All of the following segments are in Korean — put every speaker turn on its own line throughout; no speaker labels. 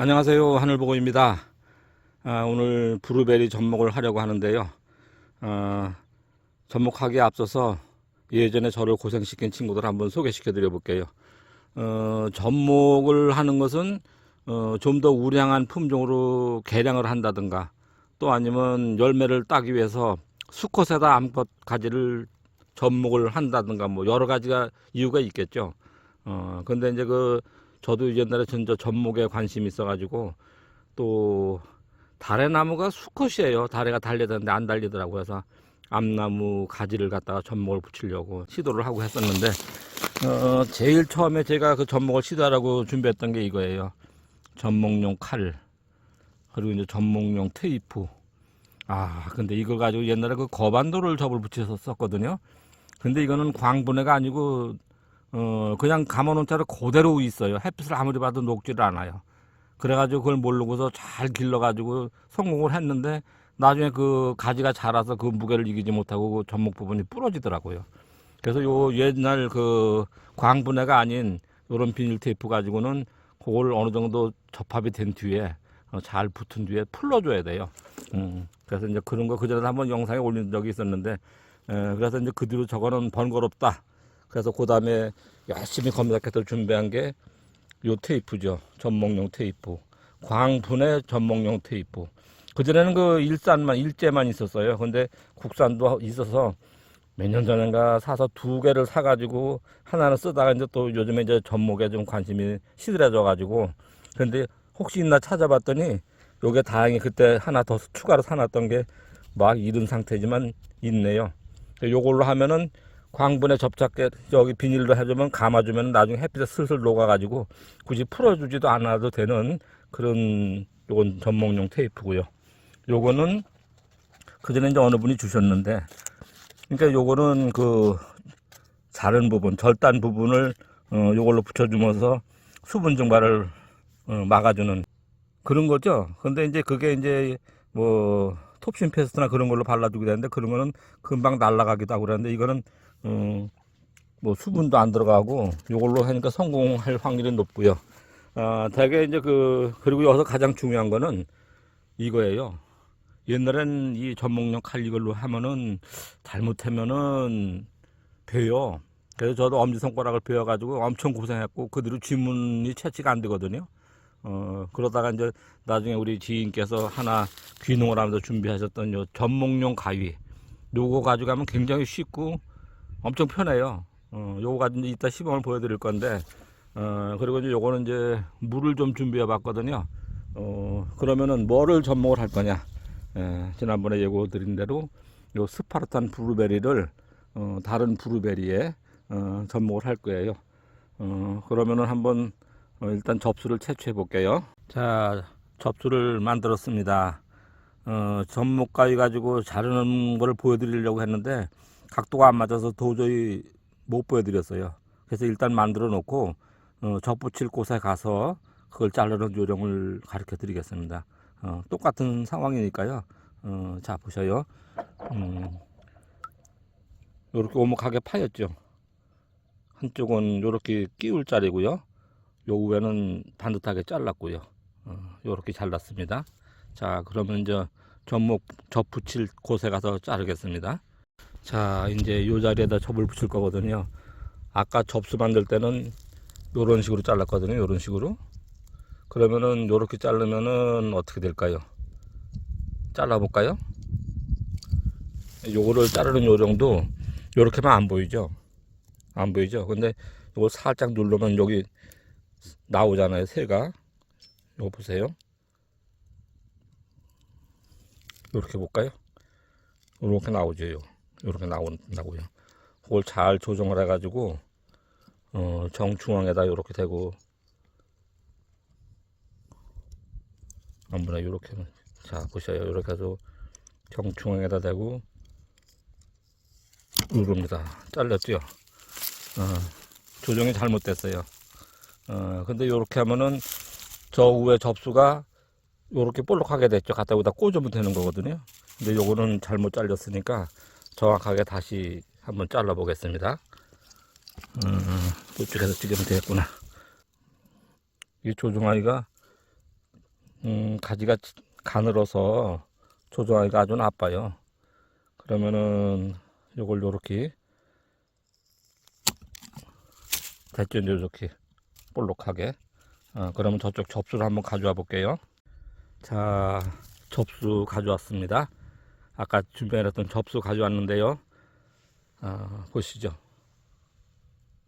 안녕하세요. 하늘보고입니다. 아, 오늘 브루베리 접목을 하려고 하는데요. 아, 접목하기에 앞서서 예전에 저를 고생시킨 친구들 한번 소개시켜 드려 볼게요. 어, 접목을 하는 것은 어, 좀 더 우량한 품종으로 개량을 한다든가 또 아니면 열매를 따기 위해서 수컷에다 암컷 가지를 접목을 한다든가 뭐 여러 가지가 이유가 있겠죠. 어, 근데 이제 그 저도 옛날에 전저 접목에 관심이 있어가지고 또 달의 나무가 수컷이에요. 다래가 달리던데 안 달리더라고요. 그래서 암나무 가지를 갖다가 접목을 붙이려고 시도를 하고 했었는데 어, 제일 처음에 제가 그 접목을 시도하라고 준비했던 게 이거예요. 접목용 칼 그리고 이제 접목용 테이프. 아 근데 이걸 가지고 옛날에 그 거반도를 접을 붙여서 썼거든요. 근데 이거는 광분해가 아니고 어, 그냥 감아놓은 채로 그대로 있어요. 햇빛을 아무리 봐도 녹지를 않아요. 그래가지고 그걸 모르고서 잘 길러가지고 성공을 했는데 나중에 그 가지가 자라서 그 무게를 이기지 못하고 그 접목 부분이 부러지더라고요. 그래서 요 옛날 그 광분해가 아닌 요런 비닐 테이프 가지고는 그걸 어느 정도 접합이 된 뒤에 어, 잘 붙은 뒤에 풀러줘야 돼요. 음, 그래서 이제 그런 거 그전에 한번 영상에 올린 적이 있었는데 에, 그래서 이제 그 뒤로 저거는 번거롭다. 그래서 그 다음에 열심히 검색해서 준비한 게 요 테이프죠. 전목용 테이프. 광분해 전목용 테이프. 그전에는 그 일산만, 일제만 있었어요. 근데 국산도 있어서 몇 년 전인가 사서 두 개를 사가지고 하나는 쓰다가 이제 또 요즘에 이제 전목에 좀 관심이 시들해져가지고 근데 혹시 있나 찾아봤더니 요게 다행히 그때 하나 더 추가로 사놨던 게 막 잃은 상태지만 있네요. 요걸로 하면은 광분에 접착제 여기 비닐로 해주면 감아주면 나중에 햇빛에 슬슬 녹아가지고 굳이 풀어주지도 않아도 되는 그런 요건 전목용 테이프고요. 요거는 그 전에 이제 어느 분이 주셨는데 그러니까 요거는 그 자른 부분 절단 부분을 어 요걸로 붙여주면서 수분 증발을 어, 막아주는 그런 거죠. 근데 이제 그게 이제 뭐 톱신 페스트나 그런 걸로 발라주게 되는데 그런 거는 금방 날아가기도 하고 그러는데 이거는 어, 뭐 수분도 안 들어가고 이걸로 하니까 성공할 확률이 높고요. 아, 대개 이제 그 그리고 여기서 가장 중요한 거는 이거예요. 옛날엔 이 전목용 칼 이걸로 하면은 잘못하면은 베요. 그래서 저도 엄지 손가락을 베어가지고 엄청 고생했고 그 뒤로 쥐문이 채취가 안 되거든요. 어 그러다가 이제 나중에 우리 지인께서 하나 귀농을 하면서 준비하셨던 요 전목용 가위 요거 가져가면 굉장히 쉽고 엄청 편해요. 어, 요거 가지고 이따 시범을 보여드릴 건데, 어, 그리고 이제 요거는 이제 물을 좀 준비해 봤거든요. 어, 그러면은 뭐를 접목을 할 거냐. 예, 지난번에 예고 드린 대로 요 스파르탄 브루베리를 어, 다른 브루베리에 어, 접목을 할 거예요. 어, 그러면은 한번 어, 일단 접수를 채취해 볼게요. 자, 접수를 만들었습니다. 어, 접목 가위 가지고 자르는 걸 보여드리려고 했는데 각도가 안 맞아서 도저히 못 보여드렸어요. 그래서 일단 만들어 놓고 어, 접붙일 곳에 가서 그걸 자르는 요령을 가르쳐 드리겠습니다. 어, 똑같은 상황이니까요. 어, 자 보셔요. 음, 요렇게 오목하게 파였죠. 한쪽은 요렇게 끼울 자리고요. 요 위에는 반듯하게 잘랐고요. 어, 요렇게 잘랐습니다. 자 그러면 이제 접목 접 붙일 곳에 가서 자르겠습니다. 자 이제 요 자리에다 접을 붙일 거거든요. 아까 접수 만들 때는 요런 식으로 잘랐거든요. 요런 식으로. 그러면은 요렇게 자르면은 어떻게 될까요? 잘라 볼까요? 요거를 자르는 요령도 요렇게만 안 보이죠? 안 보이죠? 근데 요거 살짝 누르면 여기 나오잖아요 새가 요거 보세요 요렇게 볼까요 요렇게 나오죠 요. 이렇게 나온다고요. 그걸 잘 조정을 해가지고 어, 정중앙에다 이렇게 대고 아무나 이렇게 자 보셔요 이렇게 해서 정중앙에다 대고 누릅니다. 잘렸죠. 어, 조정이 잘못됐어요. 어, 근데 이렇게 하면은 저 위에 접수가 이렇게 볼록하게 됐죠. 갖다 여기다 꽂으면 되는 거거든요. 근데 요거는 잘못 잘렸으니까 정확하게 다시 한번 잘라 보겠습니다. 음, 이쪽에서 찍으면 되겠구나. 이 조종아이가 음, 가지가 치- 가늘어서 조정하기가 아주 나빠요. 그러면은 요걸 요렇게 됐죠 요렇게 볼록하게. 어, 그러면 저쪽 접수를 한번 가져와 볼게요. 자 접수 가져왔습니다. 아까 준비해놨던 접수 가져왔는데요. 아, 보시죠.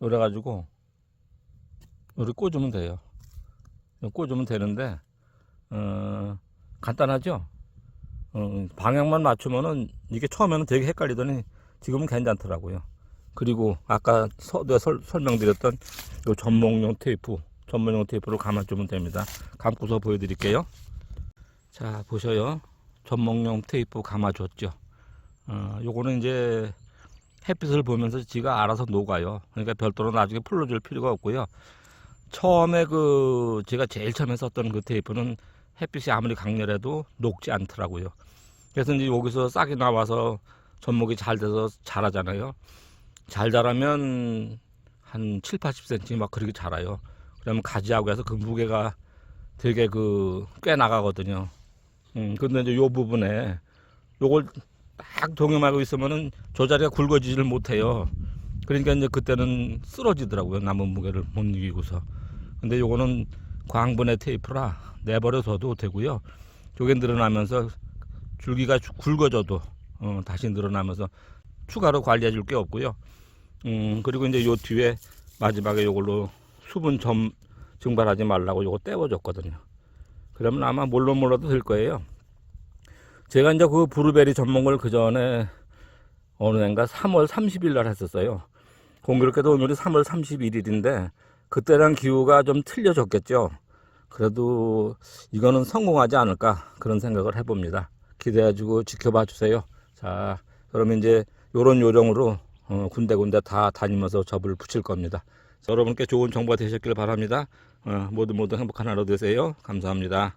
그래 가지고 여기 꽂으면 돼요. 꽂으면 되는데 어, 간단하죠? 어, 방향만 맞추면은 이게 처음에는 되게 헷갈리더니 지금은 괜찮더라고요 그리고 아까 서, 내가 설, 설명드렸던 요 전목용 테이프 전문용 테이프로 감아주면 됩니다. 감고서 보여드릴게요. 자 보셔요. 전목용 테이프 감아줬죠. 어, 요거는 이제 햇빛을 보면서 지가 알아서 녹아요. 그러니까 별도로 나중에 풀어줄 필요가 없고요. 처음에 그 제가 제일 처음에 썼던 그 테이프는 햇빛이 아무리 강렬해도 녹지 않더라고요. 그래서 이제 여기서 싹이 나와서 전목이 잘 돼서 자라잖아요 잘 자라면 한 7, 80cm 막 그렇게 자라요. 그러면 가지하고 해서 그 무게가 되게 그 꽤 나가거든요. 음, 근데 이제 요 부분에 요걸 딱 동염하고 있으면은 저 자리가 굵어지질 못해요. 그러니까 이제 그때는 쓰러지더라고요. 남은 무게를 못 이기고서. 근데 요거는 광분해 테이프라 내버려둬도 되고요. 조개 늘어나면서 줄기가 주- 굵어져도 어, 다시 늘어나면서 추가로 관리해 줄 게 없고요. 음, 그리고 이제 요 뒤에 마지막에 요걸로 수분 점 증발하지 말라고 요거 떼어줬거든요. 그러면 아마 몰라 몰라도 될 거예요. 제가 이제 그 브루베리 전목을 그 전에 어느 날인가 3월 30일 날 했었어요. 공교롭게도 오늘이 3월 31일인데 그때랑 기후가 좀 틀려졌겠죠. 그래도 이거는 성공하지 않을까 그런 생각을 해봅니다. 기대해주고 지켜봐 주세요. 자, 그러면 이제 요런 요령으로 어, 군데군데 다 다니면서 접을 붙일 겁니다. 자, 여러분께 좋은 정보가 되셨길 바랍니다. 어, 모두 모두 행복한 하루 되세요. 감사합니다.